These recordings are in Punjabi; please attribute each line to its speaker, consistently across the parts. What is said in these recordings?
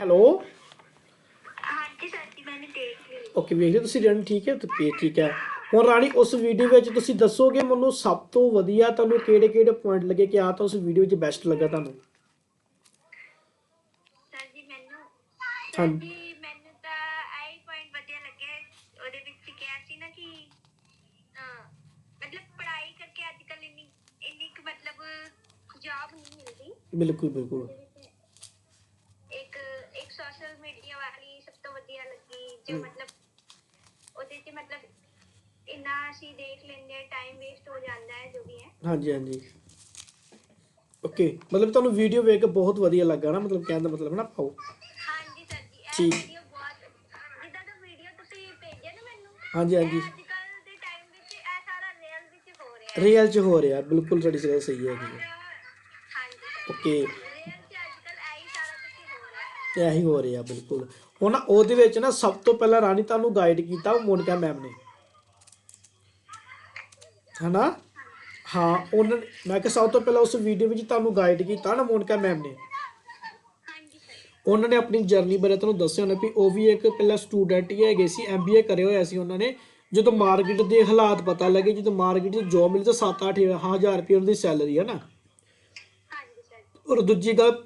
Speaker 1: ਹੈਲੋ?
Speaker 2: ਹਾਂਜੀ ਸਰ ਜੀ ਮੈंने ਦੇਖ ਲਈ
Speaker 1: ਓਕੇ ਵੇਖ ਲਿਆ ਤੁਸੀਂ ਰਨ ਠੀਕ ਹੈ? ਤੇ ਪੇ ਠੀਕ ਹੈ। ਹੁਣ ਰਾਣੀ ਉਸ ਵੀਡੀਓ ਵਿੱਚ ਤੁਸੀਂ ਦੱਸੋਗੇ ਮੈਨੂੰ ਸਭ ਤੋਂ ਵਧੀਆ ਤੁਹਾਨੂੰ ਕਿਹੜੇ ਕਿਹੜੇ ਪੁਆਇੰਟ ਲੱਗੇ ਕਿ ਆ ਤਾਂ ਉਸ ਵੀਡੀਓ 'ਚ ਬੈਸਟ ਲੱਗਾ ਤੁਹਾਨੂੰ?
Speaker 2: ਸਰ ਜੀ ਮੈਨੂੰ
Speaker 1: ਹਾਂ।
Speaker 2: ਸਰ ਜੀ ਮੈਨੂੰ ਤਾਂ ਆਈ ਪੁਆਇੰਟ ਵਧੀਆ ਲੱਗਿਆ ਉਹਦੇ ਵਿੱਚ ਕਿਹਾ ਸੀ ਨਾ ਕਿ ਅਹ, ਮਤਲਬ ਪੜ੍ਹਾਈ ਕਰਕੇ ਅੱਜ ਕੱਲ ਇੰਨੀ ਇੰਨੀ ਕੁ ਮਤਲਬ ਜੌਬ ਨਹੀਂ ਮਿਲਦੀ।
Speaker 1: ਬਿਲਕੁਲ ਬਿਲਕੁਲ
Speaker 2: ਉਹਦੇ ਵਿੱਚ ਇੱਕ ਇੱਕ ਸੋਸ਼ਲ ਮੀਡੀਆ ਵਾਲੀ ਸਭ ਤੋਂ ਵਧੀਆ ਲੱਗੀ ਜੋ ਮਤਲਬ ਉਹਦੇ 'ਚ ਮਤਲਬ ਇੰਨਾ ਅਸੀਂ ਲੈਂਦੇ ਟਾਈਮ ਵੇਸਟ ਹੋ ਜਾਂਦਾ ਹੈ ਜੋ ਵੀ ਹੈ।
Speaker 1: ਹਾਂਜੀ ਹਾਂਜੀ। ਓਕੇ ਮਤਲਬ ਤੁਹਾਨੂੰ ਵੀਡੀਓ ਵੇਖ ਕੇ ਬਹੁਤ ਵਧੀਆ ਲੱਗਾ ਨਾ ਮਤਲਬ ਕਹਿਣ ਦਾ ਮਤਲਬ ਨਾ ਪਾਓ।
Speaker 2: ਹਾਂਜੀ ਸਰ ਜੀ ਇਹ
Speaker 1: ਠੀਕ।
Speaker 2: ਵੀਡੀਓ ਬਹੁਤ ਜਿੱਦਾਂ ਦਾ ਵੀਡੀਓ ਤੁਸੀਂ ਭੇਜਿਆ ਨਾ ਮੈਨੂੰ
Speaker 1: ਹਾਂਜੀ ਹਾਂਜੀ।
Speaker 2: ਅੱਜ ਕੱਲ ਦੇ ਟਾਈਮ ਵਿੱਚ ਇਹ ਸਾਰਾ ਰੀਅਲ ਵਿੱਚ ਹੋ ਰਿਹਾ ਹੈ।
Speaker 1: ਰੀਅਲ 'ਚ ਹੋ ਰਿਹਾ ਬਿਲਕੁਲ ਤੁਹਾਡੀ ਗੱਲ ਸਹੀ ਹੈ ਜੀ।
Speaker 2: ਹਾਂਜੀ ਸਰ।
Speaker 1: ਓਕੇ
Speaker 2: ਰੀਅਲ 'ਚ ਅੱਜ ਕੱਲ ਇਹੀ ਸਾਰਾ ਕੁਝ ਹੋ ਰਿਹਾ ਹੈ।
Speaker 1: ਤੇ ਇਹੀ ਹੋ ਰਿਹਾ ਬਿਲਕੁਲ। ਹੁਣ ਉਹਦੇ ਵਿੱਚ ਨਾ ਸਭ ਤੋਂ ਪਹਿਲਾਂ ਰਾਣੀ ਤੁਹਾਨੂੰ ਗਾਈਡ ਕੀਤਾ ਉਹ ਮੋਨਿਕਾ ਮੈਮ ਨੇ। ਹਨਾ? ਹਾਂ ਉਹਨਾਂ ਮੈਂ ਕਿਹਾ ਸਭ ਤੋਂ ਪਹਿਲਾਂ ਉਸ ਵੀਡੀਓ ਵਿੱਚ ਤੁਹਾਨੂੰ ਗਾਈਡ ਕੀਤਾ ਨਾ ਮੋਨਿਕਾ ਮੈਮ ਨੇ? ਉਹਨਾਂ ਨੇ ਆਪਣੀ ਜਰਨੀ ਬਾਰੇ ਤੁਹਾਨੂੰ ਦੱਸਿਆ ਹੋਣਾ ਵੀ ਉਹ ਵੀ ਇੱਕ ਪਹਿਲਾਂ ਸਟੂਡੈਂਟ ਹੀ ਹੈਗੇ ਸੀ ਐਮਬੀਏ ਕਰੇ ਹੋਇਆ ਸੀ ਉਹਨਾਂ ਨੇ। ਜਦੋਂ ਮਾਰਕੀਟ ਦੇ ਹਾਲਾਤ ਪਤਾ ਲੱਗੇ ਜਦੋਂ ਮਾਰਕੀਟ 'ਚ ਜੋਬ ਮਿਲੀ ਤਾਂ 7-8 ਹਜ਼ਾਰ ਰੁਪਏ ਉਹਨਾਂ ਦੀ ਸੈਲਰੀ ਹੈ ਨਾ
Speaker 2: ਹਾਂਜੀ ਸਰ
Speaker 1: ਔਰ ਦੂਜੀ ਗੱਲ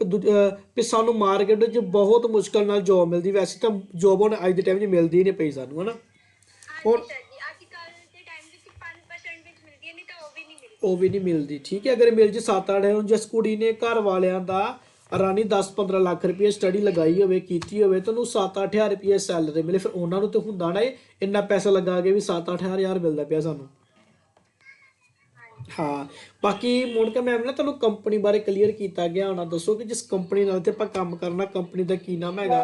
Speaker 1: ਵੀ ਸਾਨੂੰ ਮਾਰਕੀਟ 'ਚ ਬਹੁਤ ਮੁਸ਼ਕਲ ਨਾਲ ਜੋਬ ਮਿਲਦੀ। ਵੈਸੇ ਤਾਂ ਜੋਬ ਹੁਣ ਅੱਜ ਦੇ ਟਾਈਮ 'ਚ ਮਿਲਦੀ ਹੀ ਨਹੀਂ ਪਈ ਸਾਨੂੰ ਹਨਾ? ਹੁਣ-
Speaker 2: ਉਹ ਵੀ ਨਹੀਂ ਮਿਲਦੀ,
Speaker 1: ਠੀਕ ਹੈ? ਅਗਰ ਮਿਲ ਜੇ 7-8 ਹੁਣ ਜਿਸ ਕੁੜੀ ਨੇ ਘਰ ਵਾਲਿਆਂ ਦਾ ਰਾਣੀ 10-15 ਲੱਖ ਰੁਪਏ ਸਟੱਡੀ ਲਗਾਈ ਹੋਵੇ, ਕੀਤੀ ਹੋਵੇ, ਤਾਂ ਉਹਨੂੰ 7-8000 ਰੁਪਏ ਸੈਲਰੀ ਮਿਲੇ। ਫਿਰ ਉਹਨਾਂ ਨੂੰ ਤੇ ਹੁੰਦਾ ਨਾ ਇੰਨਾ ਪੈਸਾ ਲਗਾ ਕੇ ਵੀ 7-8000 ਮਿਲਦਾ ਪਿਆ ਸਾਨੂੰ। ਹਾਂ, ਬਾਕੀ ਮੋਨਕਾ ਮੈਮ ਨੇ, ਤੁਹਾਨੂੰ ਕੰਪਨੀ ਬਾਰੇ ਕਲੀਅਰ ਕੀਤਾ ਗਿਆ ਹੋਣਾ। ਦੱਸੋ ਕਿ ਜਿਸ ਕੰਪਨੀ ਨਾਲ ਤੇ ਆਪਾਂ ਕੰਮ ਕਰਨਾ ਕੰਪਨੀ ਦਾ ਕੀ ਨਾਮ ਹੈਗਾ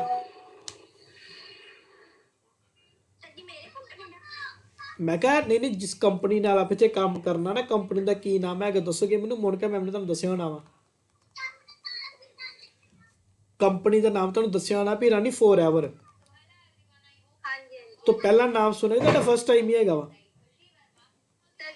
Speaker 2: ਸਰ ਜੀ ਮੇਰੇ ਕੰਪਨੀ ਦਾ
Speaker 1: ਮੈਂ ਕਿਹਾ ਨਹੀਂ ਨਹੀਂ ਜਿਸ ਕੰਪਨੀ ਨਾਲ ਆਪਾਂ ਇੱਥੇ ਕੰਮ ਕਰਨਾ ਨਾ ਕੰਪਨੀ ਦਾ ਕੀ ਨਾਮ ਹੈਗਾ ਦੱਸੋਗੇ ਮੈਨੂੰ ਮੋਨਕਾ ਮੈਮ ਨੇ ਤੁਹਾਨੂੰ ਦੱਸਿਆ ਹੋਣਾ ਵਾ। ਕੰਪਨੀ ਦਾ ਨਾਮ ਤੁਹਾਨੂੰ ਦੱਸਿਆ ਹੋਣਾ ਵੀ ਰਾਣੀ ਫੋਰਐਵਰ
Speaker 2: ਹਾਂਜੀ
Speaker 1: ਤੋਂ ਪਹਿਲਾ ਨਾਮ ਸੁਣਿਆ ਤੁਹਾਡਾ ਫਸਟ ਟਾਈਮ ਹੀ ਹੈਗਾ ਵਾ?
Speaker 2: ਤਾਂ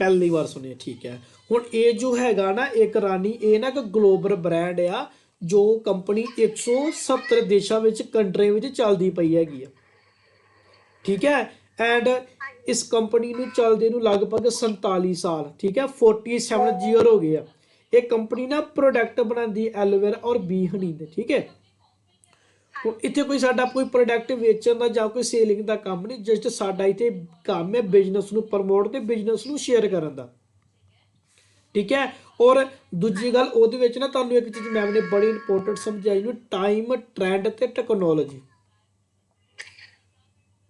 Speaker 2: ਪਹਿਲੀ ਵਾਰ
Speaker 1: ਸੁਣਿਆ ਠੀਕ ਹੈ। ਹੁਣ ਇਹ ਜੋ ਹੈਗਾ ਨਾ ਇੱਕ ਰਾਣੀ ਇਹ ਨਾ ਇੱਕ ਗਲੋਬਲ ਬ੍ਰਾਂਡ ਆ ਜੋ ਕੰਪਨੀ 170 ਦੇਸ਼ਾਂ ਵਿੱਚ ਕੰਟਰੀ ਵਿੱਚ ਚੱਲਦੀ ਪਈ ਹੈਗੀ ਆ। ਠੀਕ ਹੈ? ਐਂਡ ਇਸ ਕੰਪਨੀ ਨੂੰ ਚੱਲਦੇ ਨੂੰ ਲਗਭਗ 47 ਸਾਲ, ਠੀਕ ਹੈ? 47 ਜੀਅਰ ਹੋ ਗਏ ਆ। ਇਹ ਕੰਪਨੀ ਨਾ ਪ੍ਰੋਡਕਟ ਬਣਾਉਂਦੀ ਐਲੋਵੇਰਾ ਔਰ ਬੀ ਹਨੀ ਦੇ, ਠੀਕ ਹੈ? ਹੁਣ ਇੱਥੇ ਕੋਈ ਸਾਡਾ ਕੋਈ ਪ੍ਰੋਡਕਟ ਵੇਚਣ ਦਾ ਜਾਂ ਕੋਈ ਸੇਲਿੰਗ ਦਾ ਕੰਮ ਨਹੀਂ ਜਸਟ ਸਾਡਾ ਇੱਥੇ ਕੰਮ ਹੈ ਬਿਜ਼ਨਸ ਨੂੰ ਪ੍ਰਮੋਟ ਤੇ ਬਿਜ਼ਨਸ ਨੂੰ ਸ਼ੇਅਰ ਕਰਨ ਦਾ। ਠੀਕ ਹੈ? ਔਰ ਦੂਜੀ ਗੱਲ, ਉਹਦੇ ਵਿੱਚ ਨਾ ਤੁਹਾਨੂੰ ਇੱਕ ਚੀਜ਼ ਮੈਮ ਨੇ ਬੜੀ ਇੰਪੋਰਟੈਂਟ ਸਮਝਾਈ ਨੂੰ ਟਾਈਮ ਟ੍ਰੈਂਡ ਤੇ ਟੈਕਨੋਲੋਜੀ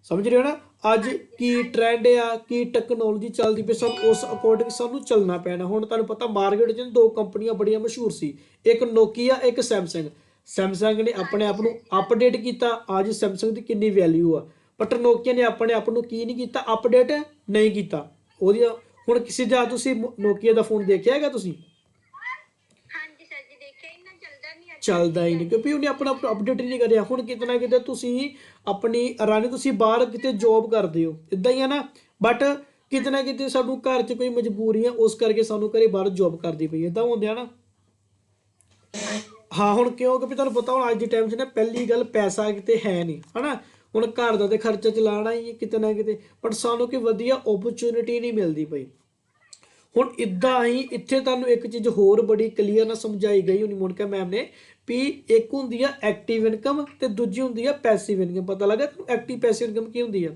Speaker 1: ਸਮਝ ਰਹੇ ਹੋ ਨਾ? ਅੱਜ ਕੀ ਟ੍ਰੈਂਡ ਆ, ਕੀ ਟੈਕਨੋਲੋਜੀ ਚੱਲਦੀ ਪਈ, ਸਭ ਉਸ ਅਕੋਰਡਿੰਗ ਸਾਨੂੰ ਚੱਲਣਾ ਪੈਣਾ। ਹੁਣ ਤੁਹਾਨੂੰ ਪਤਾ ਮਾਰਕੀਟ 'ਚ ਦੋ ਕੰਪਨੀਆਂ ਬੜੀਆਂ ਮਸ਼ਹੂਰ ਸੀ, ਇੱਕ ਨੋਕੀਆ ਇੱਕ ਸੈਮਸੰਗ ਸੈਮਸੰਗ ਨੇ ਆਪਣੇ ਆਪ ਨੂੰ ਅਪਡੇਟ ਕੀਤਾ, ਅੱਜ ਸੈਮਸੰਗ ਦੀ ਕਿੰਨੀ ਵੈਲਿਊ ਆ। ਬਟ ਨੋਕੀਆ ਨੇ ਆਪਣੇ ਆਪ ਨੂੰ ਕੀ ਨਹੀਂ ਕੀਤਾ ਅਪਡੇਟ ਨਹੀਂ ਕੀਤਾ। ਉਹਦੀ ਹੁਣ ਕਿਸੇ ਦਾ ਤੁਸੀਂ ਨੋਕੀਆ ਦਾ ਫੋਨ ਦੇਖਿਆ ਹੈਗਾ ਤੁਸੀਂ
Speaker 2: ਹਾਂਜੀ ਸਰ ਜੀ ਦੇਖਿਆ ਇੰਨਾ ਚੱਲਦਾ
Speaker 1: ਹੀ ਨਹੀਂ, ਕਿਉਂਕਿ ਉਹਨੇ ਆਪਣਾ ਅਪਡੇਟ ਨਹੀਂ ਕਰਿਆ। ਹੁਣ ਕਿਤੇ ਨਾ ਕਿਤੇ ਤੁਸੀਂ ਆਪਣੀ ਰਾਣੀ, ਤੁਸੀਂ ਬਾਹਰ ਕਿਤੇ ਜੌਬ ਕਰਦੇ ਹੋ। ਇਦਾਂ ਹੀ ਹੈ ਨਾ। ਬਟ ਕਿਤੇ ਨਾ ਕਿਤੇ ਸਾਨੂੰ ਘਰ 'ਚ ਕੋਈ ਮਜਬੂਰੀ ਆ, ਉਸ ਕਰਕੇ ਸਾਨੂੰ ਘਰੇ ਬਾਹਰ ਜੌਬ ਕਰਦੀ ਪਈ ਇਦਾਂ ਹੁੰਦੇ ਆ ਨਾ। ਹਾਂ, ਹੁਣ ਕਿਉਂ? ਕਿਉਂਕਿ ਤੁਹਾਨੂੰ ਪਤਾ ਹੁਣ ਅੱਜ ਦੇ ਟਾਈਮ 'ਚ ਨਾ ਪਹਿਲੀ ਗੱਲ ਪੈਸਾ ਕਿਤੇ ਹੈ ਨਹੀਂ, ਹਨਾ? ਹੁਣ ਘਰ ਦਾ ਤੇ ਖਰਚਾ ਚਲਾਉਣਾ ਹੀ ਕਿਤੇ ਨਾ ਕਿਤੇ। ਬਟ ਸਾਨੂੰ ਕੋਈ ਵਧੀਆ ਓਪਰਚੁਨਿਟੀ ਨਹੀਂ ਮਿਲਦੀ ਪਈ। ਹੁਣ ਇਦਾਂ ਹੀ ਇੱਥੇ ਤੁਹਾਨੂੰ ਇੱਕ ਚੀਜ਼ ਹੋਰ ਬੜੀ ਕਲੀਅਰ ਨਾਲ ਸਮਝਾਈ ਗਈ ਹੁਣੀ ਮੋਨਕਾ ਮੈਮ ਨੇ ਵੀ ਇੱਕ ਹੁੰਦੀ ਆ ਐਕਟਿਵ ਇਨਕਮ ਤੇ ਦੂਜੀ ਹੁੰਦੀ ਆ ਪੈਸਿਵ ਇਨਕਮ ਪਤਾ ਲੱਗਾ ਤੁਹਾਨੂੰ ਐਕਟਿਵ ਪੈਸਿਵ ਇਨਕਮ ਕੀ ਹੁੰਦੀ ਆ?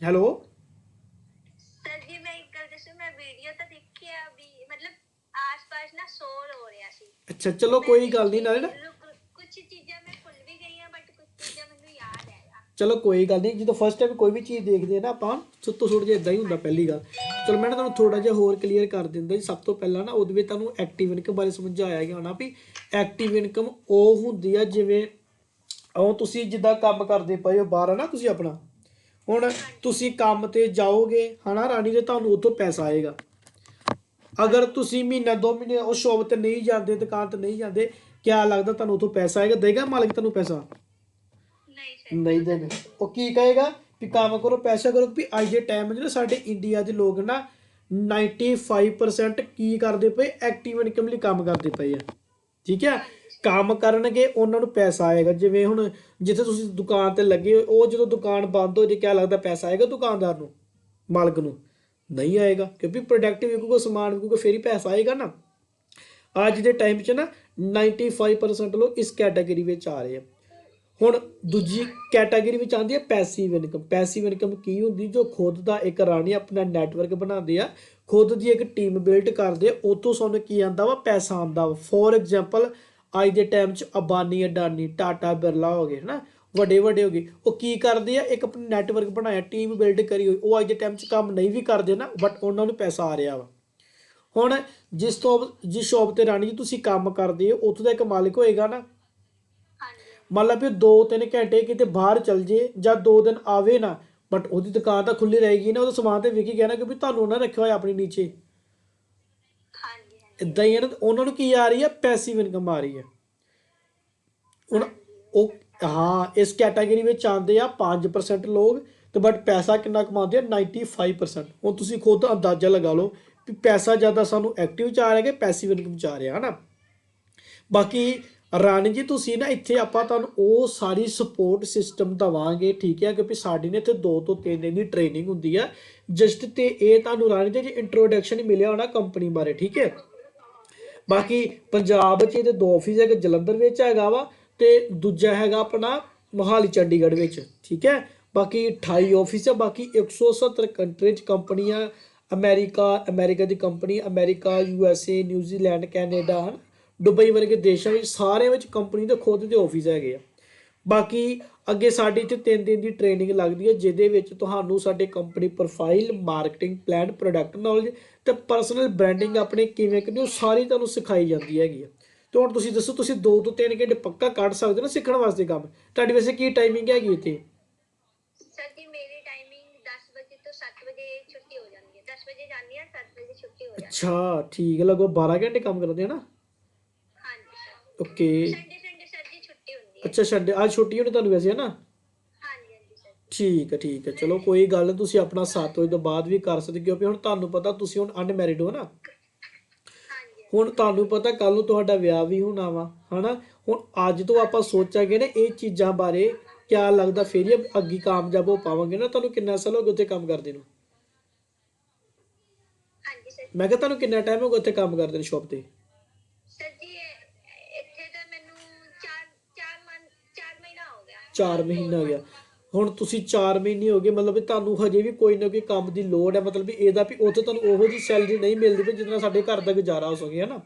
Speaker 1: ਹੈਲੋ
Speaker 2: ਸਰ ਜੀ ਮੈਂ ਇੱਕ ਗੱਲ ਦੱਸੂ ਮੈਂ ਵੀਡੀਓ ਤਾਂ ਦੇਖੀ ਆ ਵੀ ਮਤਲਬ ਆਸ-ਪਾਸ ਨਾ ਸ਼ੋਰ ਹੋ ਰਿਹਾ ਸੀ।
Speaker 1: ਅੱਛਾ ਚਲੋ ਕੋਈ ਗੱਲ ਨਹੀਂ ਨਾਲੇ ਨਾ
Speaker 2: ਕੁਝ ਚੀਜ਼ਾਂ ਮੈਂ ਭੁੱਲ ਵੀ ਗਈ ਆ ਬਟ ਕੁਝ ਚੀਜ਼ਾਂ ਮੈਨੂੰ ਯਾਦ ਹੈਗਾ
Speaker 1: ਚਲੋ ਕੋਈ ਗੱਲ ਨਹੀਂ, ਜਦੋਂ ਫਸਟ ਟਾਈਮ ਕੋਈ ਵੀ ਚੀਜ਼ ਦੇਖਦੇ ਆ ਨਾ ਆਪਾਂ, ਸੁੱਤੋ ਸੁੱਟ ਜੇ ਇਦਾਂ ਹੀ ਹੁੰਦਾ ਪਹਿਲੀ ਗੱਲ। ਚਲੋ ਮੈਂ ਨਾ ਤੁਹਾਨੂੰ ਥੋੜਾ ਜਿਹਾ ਹੋਰ ਕਲੀਅਰ ਕਰ ਦਿੰਦਾ ਜੀ, ਸਭ ਤੋਂ ਪਹਿਲਾਂ ਨਾ ਉਹਦੇ ਵਿੱਚ ਤੁਹਾਨੂੰ ਐਕਟਿਵ ਇਨਕਮ ਬਾਰੇ ਸਮਝਾਇਆ ਗਿਆ ਹੋਣਾ ਵੀ ਐਕਟਿਵ ਇਨਕਮ ਉਹ ਹੁੰਦੀ ਆ ਜਿਵੇਂ ਉਹ ਤੁਸੀਂ ਜਿੱਦਾਂ ਕੰਮ ਕਰਦੇ ਪਏ ਹੋ ਬਾਹਰ ਨਾ ਤੁਸੀਂ ਆਪਣਾ? ਹੁਣ ਤੁਸੀਂ ਕੰਮ ਤੇ ਜਾਓਗੇ, ਹਨਾ ਰਾਣੀ ਦੇ ਤੁਹਾਨੂੰ ਉੱਥੋਂ ਪੈਸਾ ਆਏਗਾ। ਅਗਰ ਤੁਸੀਂ ਮਹੀਨਾ, ਦੋ ਮਹੀਨੇ ਉਹ ਸ਼ੋਪ ਤੇ ਨਹੀਂ ਜਾਂਦੇ, ਦੁਕਾਨ ਤੇ ਨਹੀਂ ਜਾਂਦੇ, ਕਿਆ ਲੱਗਦਾ ਤੁਹਾਨੂੰ ਉੱਥੋਂ ਪੈਸਾ ਆਏਗਾ? ਦੇਗਾ ਮਾਲਕ ਤੁਹਾਨੂੰ ਪੈਸਾ?
Speaker 2: ਨਹੀਂ
Speaker 1: ਦੇਣਾ ਉਹ ਕੀ ਕਹੇਗਾ ਵੀ ਕੰਮ ਕਰੋ ਪੈਸਾ ਕਰੋ ਵੀ ਅੱਜ ਦੇ ਟਾਈਮ 'ਚ ਨਾ ਸਾਡੇ ਇੰਡੀਆ ਦੇ ਲੋਕ ਨਾ 95% ਕੀ ਕਰਦੇ ਪਏ ਐਕਟਿਵ ਇਨਕਮ ਲਈ ਕੰਮ ਕਰਦੇ ਪਏ ਆ। ਠੀਕ ਹੈ ਕੰਮ ਕਰਨਗੇ ਉਹਨਾਂ ਨੂੰ ਪੈਸਾ ਆਏਗਾ। ਜਿਵੇਂ ਹੁਣ ਜਿੱਥੇ ਤੁਸੀਂ ਦੁਕਾਨ ਤੇ ਲੱਗੇ ਹੋ ਉਹ ਜਦੋਂ ਦੁਕਾਨ ਬੰਦ ਹੋ ਜੇ ਕਿਆ ਲੱਗਦਾ ਪੈਸਾ ਆਏਗਾ ਦੁਕਾਨਦਾਰ ਨੂੰ ਮਾਲਕ ਨੂੰ? ਨਹੀਂ ਆਏਗਾ ਕਿਉਂਕਿ ਪ੍ਰੋਡਕਟ ਵਿਕੂਗਾ ਸਮਾਨ ਵਿਕੂਗਾ ਫਿਰ ਹੀ ਪੈਸਾ ਆਏਗਾ ਨਾ। ਅੱਜ ਦੇ ਟਾਈਮ 'ਚ ਨਾ 95% ਲੋਕ ਇਸ ਕੈਟਾਗਰੀ ਵਿੱਚ ਆ ਰਹੇ ਆ। ਹੁਣ ਦੂਜੀ ਕੈਟਾਗਰੀ ਵਿੱਚ ਆਉਂਦੀ ਹੈ ਪੈਸਿਵ ਇਨਕਮ ਪੈਸਿਵ ਇਨਕਮ ਕੀ ਹੁੰਦੀ? ਜੋ ਖੁਦ ਦਾ ਇੱਕ ਰਾਣੀ ਆਪਣਾ ਨੈਟਵਰਕ ਬਣਾਉਂਦੇ ਆ, ਖੁਦ ਦੀ ਇੱਕ ਟੀਮ ਬਿਲਡ ਕਰਦੇ ਆ ਉਤੋਂ ਸਾਨੂੰ ਕੀ ਆਂਦਾ ਵਾ? ਪੈਸਾ ਆਂਦਾ ਵਾ। ਫੋਰ ਐਗਜ਼ਾਮਪਲ ਅੱਜ ਦੇ ਟਾਈਮ 'ਚ ਅਬਾਨੀ, ਅਡਾਨੀ, ਟਾਟਾ, ਬਿਰਲਾ ਹੋ ਗਏ, ਹਨਾ? ਵੱਡੇ ਵੱਡੇ ਹੋ ਗਏ। ਉਹ ਕੀ ਕਰਦੇ ਆ? ਇੱਕ ਆਪਣਾ ਨੈਟਵਰਕ ਬਣਾਇਆ ਟੀਮ ਬਿਲਡ ਕਰੀ ਹੋਈ। ਉਹ ਅੱਜ ਦੇ ਟਾਈਮ 'ਚ ਕੰਮ ਨਹੀਂ ਵੀ ਕਰਦੇ ਨਾ ਬਟ ਉਹਨਾਂ ਨੂੰ ਪੈਸਾ ਆ ਰਿਹਾ ਵਾ। ਹੁਣ ਜਿਸ ਤੋਂ, ਜਿਸ ਸ਼ੌਪ ਤੇ ਰਾਣੀ ਜੀ ਤੁਸੀਂ ਕੰਮ ਕਰਦੇ ਹੋ, ਉੱਥੋਂ ਦਾ ਇੱਕ ਮਾਲਕ ਹੋਏਗਾ ਨਾ ਮੰਨ ਲਾ ਵੀ 2-3 ਘੰਟੇ ਕਿਤੇ ਬਾਹਰ ਚਲ ਜੇ ਜਾਂ 2 ਦਿਨ ਆਵੇ ਨਾ ਬਟ ਉਹਦੀ ਦੁਕਾਨ ਤਾਂ ਖੁੱਲੀ ਰਹੇਗੀ ਨਾ ਉਹਦਾ ਸਮਾਨ ਤੇ ਵਿਕੀ ਗਿਆ ਨਾ ਕਿ ਵੀ ਤੁਹਾਨੂੰ ਉਹਨਾਂ ਰੱਖਿਆ ਹੋਇਆ ਆਪਣੀ ਨੀਚੇ।
Speaker 2: ਹਾਂਜੀ
Speaker 1: ਇਦਾਂ ਹੀ ਹੈ ਨਾ ਉਹਨਾਂ ਨੂੰ ਕੀ ਆ ਰਹੀ ਹੈ? ਪੈਸਿਵ ਇਨਕਮ ਆ ਰਹੀ ਹੈ। ਹੁਣ ਉਹ ਹਾਂ ਇਸ ਕੈਟਾਗਰੀ ਵਿੱਚ ਆਉਂਦੇ ਆ 5% ਲੋਕ ਤੇ ਬਟ ਪੈਸਾ ਕਿੰਨਾ ਕਮਾਉਂਦੇ ਆ? 95% ਹੁਣ ਤੁਸੀਂ ਖੁਦ ਅੰਦਾਜ਼ਾ ਲਗਾ ਲਓ ਵੀ ਪੈਸਾ ਜ਼ਿਆਦਾ ਸਾਨੂੰ ਐਕਟਿਵ ਚ ਆ ਰਿਹਾ ਕਿ ਪੈਸਿਵ ਇਨਕਮ ਚ ਆ ਰਿਹਾ ਹਨਾ? ਬਾਕੀ ਰਾਣੀ ਜੀ, ਤੁਸੀਂ ਨਾ ਇੱਥੇ ਆਪਾਂ ਤੁਹਾਨੂੰ ਉਹ ਸਾਰੀ ਸਪੋਰਟ ਸਿਸਟਮ ਦਵਾਂਗੇ, ਠੀਕ ਹੈ, ਕਿਉਂਕਿ ਸਾਡੀ ਨੇ ਇੱਥੇ 2 ਤੋਂ 3 ਦਿਨ ਦੀ ਟ੍ਰੇਨਿੰਗ ਹੁੰਦੀ ਹੈ ਜਸਟ ਤੇ ਇਹ ਤੁਹਾਨੂੰ ਰਾਣੀ ਜੀ ਇੰਟਰੋਡਕਸ਼ਨ ਮਿਲਿਆ ਹੋਣਾ ਕੰਪਨੀ ਬਾਰੇ, ਠੀਕ ਹੈ? ਬਾਕੀ ਪੰਜਾਬ 'ਚ ਇਹਦੇ ਦੋ ਆਫਿਸ ਕਿ ਜਲੰਧਰ ਵਿੱਚ ਹੈਗਾ ਵਾ ਤੇ ਦੂਜਾ ਹੈਗਾ ਆਪਣਾ ਮੋਹਾਲੀ, ਚੰਡੀਗੜ੍ਹ ਵਿੱਚ, ਠੀਕ ਹੈ? ਬਾਕੀ 28 ਆਫਿਸ ਹੈ ਬਾਕੀ 170 ਕੰਟਰੀ 'ਚ ਕੰਪਨੀਆਂ America America the company America U S A New Zealand Canada ਹਨ? ਦੁਬਈ ਵਰਗੇ ਦੇਸ਼ਾਂ ਵਿੱਚ ਸਾਰਿਆਂ ਵਿੱਚ ਕੰਪਨੀ ਦੇ ਖੁਦ ਦੇ ਆਫਿਸ ਹੈਗੇ ਆ। ਬਾਕੀ ਅੱਗੇ ਸਾਡੀ ਇੱਥੇ 3 ਦਿਨ ਦੀ ਟ੍ਰੇਨਿੰਗ ਲੱਗਦੀ ਹੈ ਜਿਹਦੇ ਵਿੱਚ ਤੁਹਾਨੂੰ ਸਾਡੇ company profile marketing plan product knowledge ਤੇ ਪਰਸਨਲ ਬ੍ਰਾਂਡਿੰਗ ਆਪਣੇ ਕਿਵੇਂ ਕਰਨੀ ਉਹ ਸਾਰੀ ਤੁਹਾਨੂੰ ਸਿਖਾਈ ਜਾਂਦੀ ਹੈਗੀ ਹੈ ਤੇ ਹੁਣ ਤੁਸੀਂ ਦੱਸੋ ਤੁਸੀਂ 2 ਤੋਂ 3 ਘੰਟੇ ਪੱਕਾ ਕੱਢ ਸਕਦੇ ਹੋ ਨਾ ਸਿੱਖਣ ਵਾਸਤੇ ਕੰਮ? ਤੁਹਾਡੀ ਵੈਸੇ ਕੀ ਟਾਈਮਿੰਗ ਹੈਗੀ ਇੱਥੇ?
Speaker 2: ਸਰ ਜੀ ਮੇਰੀ ਟਾਈਮਿੰਗ 10 ਵਜੇ ਤੋਂ 7 ਵਜੇ ਛੁੱਟੀ ਹੋ ਜਾਂਦੀ ਹੈ। 10 ਵਜੇ ਜਾਂਦੀ ਹਾਂ 7 ਵਜੇ ਛੁੱਟੀ ਹੋ ਜਾਂਦੀ ਹੈ।
Speaker 1: ਅੱਛਾ ਠੀਕ ਹੈ ਲਗੋ 12 ਘੰਟੇ ਕੰਮ ਕਰਦੇ ਹੋ ਨਾ? ਓਕੇ।
Speaker 2: ਸੰਡੇ ਸੰਡੇ ਸਰ ਜੀ ਛੁੱਟੀ ਹੁੰਦੀ ਹੈ।
Speaker 1: ਅੱਛਾ ਛੱਡ ਅੱਜ ਛੁੱਟੀ ਹੋਣੀ ਤੁਹਾਨੂੰ ਵੈਸੇ ਹੈ ਨਾ
Speaker 2: ਹਾਂਜੀ ਹਾਂਜੀ ਸਰ।
Speaker 1: ਠੀਕ ਹੈ ਠੀਕ ਹੈ। ਚਲੋ ਕੋਈ ਗੱਲ ਨਹੀਂ ਤੁਸੀਂ ਆਪਣਾ 7 ਵਜੇ ਤੋਂ ਬਾਅਦ ਵੀ ਕਰ ਸਕਦੇ ਹੋ ਕਿਉਂਕਿ ਹੁਣ ਤੁਹਾਨੂੰ ਪਤਾ ਤੁਸੀਂ ਹੁਣ ਅਨਮੈਰਿਡ ਹੋ ਨਾ।
Speaker 2: ਹਾਂਜੀ
Speaker 1: ਹੁਣ ਤੁਹਾਨੂੰ ਪਤਾ ਕੱਲ ਨੂੰ ਤੁਹਾਡਾ ਵਿਆਹ ਵੀ ਹੋਣਾ ਵਾ ਹਨਾ? ਹੁਣ ਅੱਜ ਤੋਂ ਆਪਾਂ ਸੋਚਾਂਗੇ ਨਾ ਇਹ ਚੀਜ਼ਾਂ ਬਾਰੇ ਕਿਆ ਲੱਗਦਾ ਫੇਰ ਹੀ ਅੱਗੇ ਕਾਮਯਾਬ ਹੋ ਪਾਵਾਂਗੇ ਨਾ। ਤੁਹਾਨੂੰ ਕਿੰਨਾ ਸਾਲ ਹੋ ਗਿਆ ਉੱਥੇ ਕੰਮ ਕਰਦੇ ਨੂੰ?
Speaker 2: ਹਾਂਜੀ ਸਰ।
Speaker 1: ਮੈਂ ਕਿਹਾ ਤੁਹਾਨੂੰ ਕਿੰਨਾ ਟਾਈਮ ਹੋ ਗਿਆ ਉੱਥੇ ਕੰਮ ਕਰਦੇ ਨੂੰ ਸ਼ਾਪ ਤੇ?
Speaker 2: 4 ਮਹੀਨਾ ਹੋ ਗਿਆ।
Speaker 1: ਹੁਣ ਤੁਸੀਂ 4 ਮਹੀਨੇ ਹੋ ਗਏ, ਮਤਲਬ ਵੀ ਤੁਹਾਨੂੰ ਹਜੇ ਵੀ ਕੋਈ ਨਾ ਕੋਈ ਕੰਮ ਦੀ ਲੋੜ ਹੈ, ਮਤਲਬ ਵੀ ਇਹਦਾ ਵੀ ਉੱਥੇ ਤੁਹਾਨੂੰ ਉਹੋ ਜੀ ਸੈਲਰੀ ਨਹੀਂ ਮਿਲਦੀ ਵੀ ਜਿੰਨਾ ਸਾਡੇ ਘਰ ਦਾ ਗੁਜ਼ਾਰਾ ਹੋ ਸਕੇ
Speaker 2: ਹੈ ਨਾ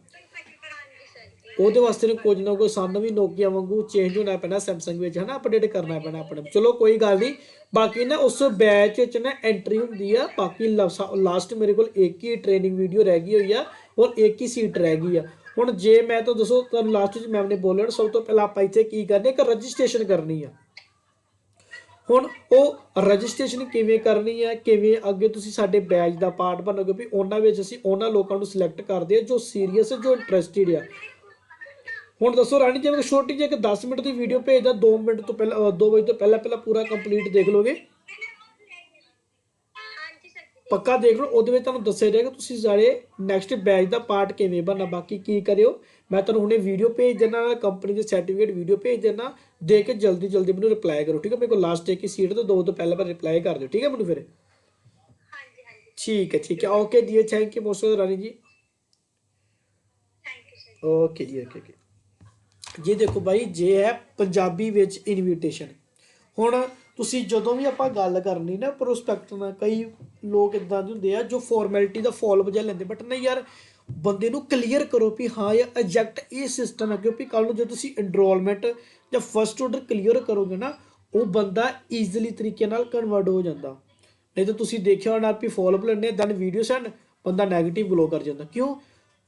Speaker 1: ਉਹਦੇ ਵਾਸਤੇ ਨੂੰ ਕੁਝ ਨਾ ਕੋਈ ਸਾਨੂੰ ਵੀ ਨੋਕੀਆ ਵਾਂਗੂ ਚੇਂਜ ਹੋਣਾ ਪੈਣਾ ਸੈਮਸੰਗ ਵਿੱਚ, ਹਨਾ? ਅਪਡੇਟ ਕਰਨਾ ਪੈਣਾ ਆਪਣੇ ਚਲੋ, ਕੋਈ ਗੱਲ ਨਹੀਂ। ਬਾਕੀ ਨਾ ਉਸ ਬੈਚ ਵਿੱਚ ਨਾ ਐਂਟਰੀ ਹੁੰਦੀ ਆ। ਬਾਕੀ ਲਾਸਟ ਮੇਰੇ ਕੋਲ ਇੱਕ ਹੀ ਟ੍ਰੇਨਿੰਗ ਵੀਡੀਓ ਰਹਿ ਗਈ ਹੋਈ ਆ। ਔਰ ਇੱਕ ਹੀ ਸੀਟ ਰਹਿ ਗਈ ਆ। ਹੁਣ ਜੇ ਮੈਂ ਤਾਂ ਦੱਸੋ, ਤੁਹਾਨੂੰ ਲਾਸਟ ਵਿੱਚ ਮੈਮ ਨੇ ਬੋਲਣ ਸਭ ਤੋਂ ਪਹਿਲਾਂ ਆਪਾਂ ਇੱਥੇ ਕੀ ਕਰਨੇ ਇੱਕ ਰਜਿਸਟ੍ਰੇਸ਼ਨ ਕਰਨੀ ਆ। ਹੁਣ ਉਹ ਰਜਿਸਟ੍ਰੇਸ਼ਨ ਕਿਵੇਂ ਕਰਨੀ ਹੈ ਕਿਵੇਂ ਅੱਗੇ ਤੁਸੀਂ ਸਾਡੇ ਬੈਚ ਦਾ ਪਾਰਟ ਬਣੋਗੇ? ਵੀ ਉਹਨਾਂ ਵਿੱਚ ਅਸੀਂ ਉਹਨਾਂ ਲੋਕਾਂ ਨੂੰ ਸਿਲੈਕਟ ਕਰਦੇ ਆ ਜੋ ਸੀਰੀਅਸ ਜੋ ਇੰਟਰਸਟਿਡ ਆ। ਹੁਣ ਦੱਸੋ ਰਾਣੀ, ਜੀ ਮੈਂ ਛੋਟੀ ਜਿਹੀ ਇੱਕ 10 ਮਿੰਟ ਦੀ ਵੀਡੀਓ ਭੇਜਦਾ 2 ਮਿੰਟ ਤੋਂ ਪਹਿਲਾਂ 2 ਵਜੇ ਤੋਂ ਪਹਿਲਾਂ ਪਹਿਲਾਂ ਪੂਰਾ ਕੰਪਲੀਟ ਦੇਖ ਲੋਗੇ ਪੱਕਾ ਦੇਖ ਲਓ ਉਹਦੇ ਵਿੱਚ ਤੁਹਾਨੂੰ ਦੱਸਿਆ ਜਾਏਗਾ ਤੁਸੀਂ ਸਾਰੇ ਨੈਕਸਟ ਬੈਚ ਦਾ ਪਾਰਟ ਕਿਵੇਂ ਬਣਨਾ ਬਾਕੀ ਕੀ ਕਰਿਓ। ਮੈਂ ਤੁਹਾਨੂੰ ਹੁਣੇ ਵੀਡੀਓ ਭੇਜ ਦੇਣਾ ਕੰਪਨੀ ਦੇ ਸਰਟੀਫਿਕੇਟ ਵੀਡੀਓ ਭੇਜ ਦੇਣਾ ਦੇ ਕੇ ਜਲਦੀ ਜਲਦੀ ਮੈਨੂੰ ਰਿਪਲਾਈ ਕਰੋ ਠੀਕ ਹੈ? ਮੇਰੇ ਕੋਲ ਲਾਸਟ ਇੱਕ ਹੀ ਸੀਟ ਤੋਂ ਦੋ ਤੋਂ ਪਹਿਲਾਂ ਪਹਿਲਾਂ ਰਿਪਲਾਈ ਕਰ ਦਿਓ ਠੀਕ ਹੈ ਮੈਨੂੰ ਫਿਰ?
Speaker 2: ਹਾਂਜੀ ਹਾਂਜੀ।
Speaker 1: ਠੀਕ ਹੈ ਠੀਕ ਹੈ। Okay dear thank you most Rani ji.
Speaker 2: Thank you sir
Speaker 1: okay ji okay okay ji ਦੇਖੋ ਬਾਈ ਜੇ ਹੈ ਪੰਜਾਬੀ ਵਿੱਚ ਇਨਵੀਟੇਸ਼ਨ ਹੁਣ ਤੁਸੀਂ ਜਦੋਂ ਵੀ ਆਪਾਂ ਗੱਲ ਕਰਨੀ ਨਾ ਪ੍ਰੋਸਪੈਕਟ ਨਾਲ, ਕਈ ਲੋਕ ਇਦਾਂ ਦੇ ਹੁੰਦੇ ਆ ਜੋ ਫਾਰਮੈਲਿਟੀ ਦਾ ਫੋਲ ਵਜਾ ਲੈਂਦੇ ਬਟ ਨਹੀਂ ਯਾਰ, ਬੰਦੇ ਨੂੰ ਕਲੀਅਰ ਕਰੋ ਵੀ ਹਾਂ ਇਹ ਐਗਜ਼ੈਕਟ ਇਹ ਸਿਸਟਮ ਹੈ ਕਿਉਂਕਿ ਕੱਲ ਨੂੰ ਜੇ ਤੁਸੀਂ ਐਨਰੋਲਮੈਂਟ ਜਾਂ ਫਰਸਟ ਆਰਡਰ ਕਲੀਅਰ ਕਰੋਗੇ ਨਾ, ਉਹ ਬੰਦਾ ਈਜ਼ੀਲੀ ਤਰੀਕੇ ਨਾਲ ਕਨਵਰਟ ਹੋ ਜਾਂਦਾ। ਨਹੀਂ ਤਾਂ ਤੁਸੀਂ ਦੇਖਿਆ ਹੋਣਾ ਵੀ ਫੋਲੋ ਲੈਣੇ ਦੈਨ ਵੀਡੀਓ ਸੈਂਡ ਬੰਦਾ 네ਗੇਟਿਵ ਗਲੋ ਕਰ ਜਾਂਦਾ। ਕਿਉਂ?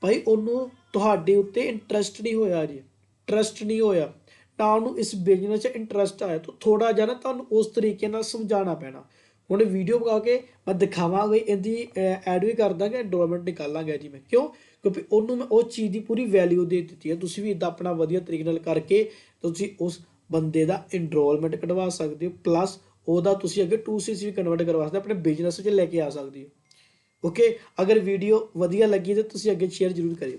Speaker 1: ਭਾਈ ਉਹਨੂੰ ਤੁਹਾਡੇ ਉੱਤੇ ਇੰਟਰਸਟ ਨਹੀਂ ਹੋਇਆ ਜੀ। ਟਰਸਟ ਨਹੀਂ ਹੋਇਆ। ਤਾਂ ਉਹਨੂੰ ਇਸ ਬਿਜ਼ਨਸ 'ਚ ਇੰਟਰਸਟ ਆਇਆ। ਤਾਂ ਥੋੜਾ ਜਿਹਾ ਨਾ ਤੁਹਾਨੂੰ ਉਸ ਤਰੀਕੇ ਨਾਲ ਸਮਝਾਉਣਾ ਪੈਣਾ। ਹੁਣ ਵੀਡੀਓ ਪਕਾ ਕੇ ਮੈਂ ਦਿਖਾਵਾਂਗਾ, ਇਹਦੀ ਐਡ ਵੀ ਕਰ ਦਾਂਗੇ ਐਨਰੋਲਮੈਂਟ ਨਿਕਾਲਾਂਗਾ ਜੀ ਮੈਂ। ਕਿਉਂ? ਕਿਉਂਕਿ ਉਹਨੂੰ ਮੈਂ ਉਹ ਚੀਜ਼ ਦੀ ਪੂਰੀ ਵੈਲਿਊ ਦੇ ਦਿੱਤੀ ਹੈ। ਤੁਸੀਂ ਵੀ ਇਦਾਂ ਆਪਣਾ ਵਧੀਆ ਤਰੀਕੇ ਨਾਲ ਕਰਕੇ ਤੁਸੀਂ ਉਸ ਬੰਦੇ ਦਾ ਐਨਰੋਲਮੈਂਟ ਕਢਵਾ ਸਕਦੇ ਹੋ। ਪਲੱਸ ਉਹਦਾ ਤੁਸੀਂ ਅੱਗੇ 2cc ਵੀ ਕਨਵਰਟ ਕਰਵਾ ਸਕਦੇ ਆਪਣੇ ਬਿਜ਼ਨਸ 'ਚ ਲੈ ਕੇ ਆ ਸਕਦੇ ਹੋ। ਓਕੇ ਅਗਰ ਵੀਡੀਓ ਵਧੀਆ ਲੱਗੀ ਤਾਂ ਤੁਸੀਂ ਅੱਗੇ ਸ਼ੇਅਰ ਜ਼ਰੂਰ ਕਰਿਓ।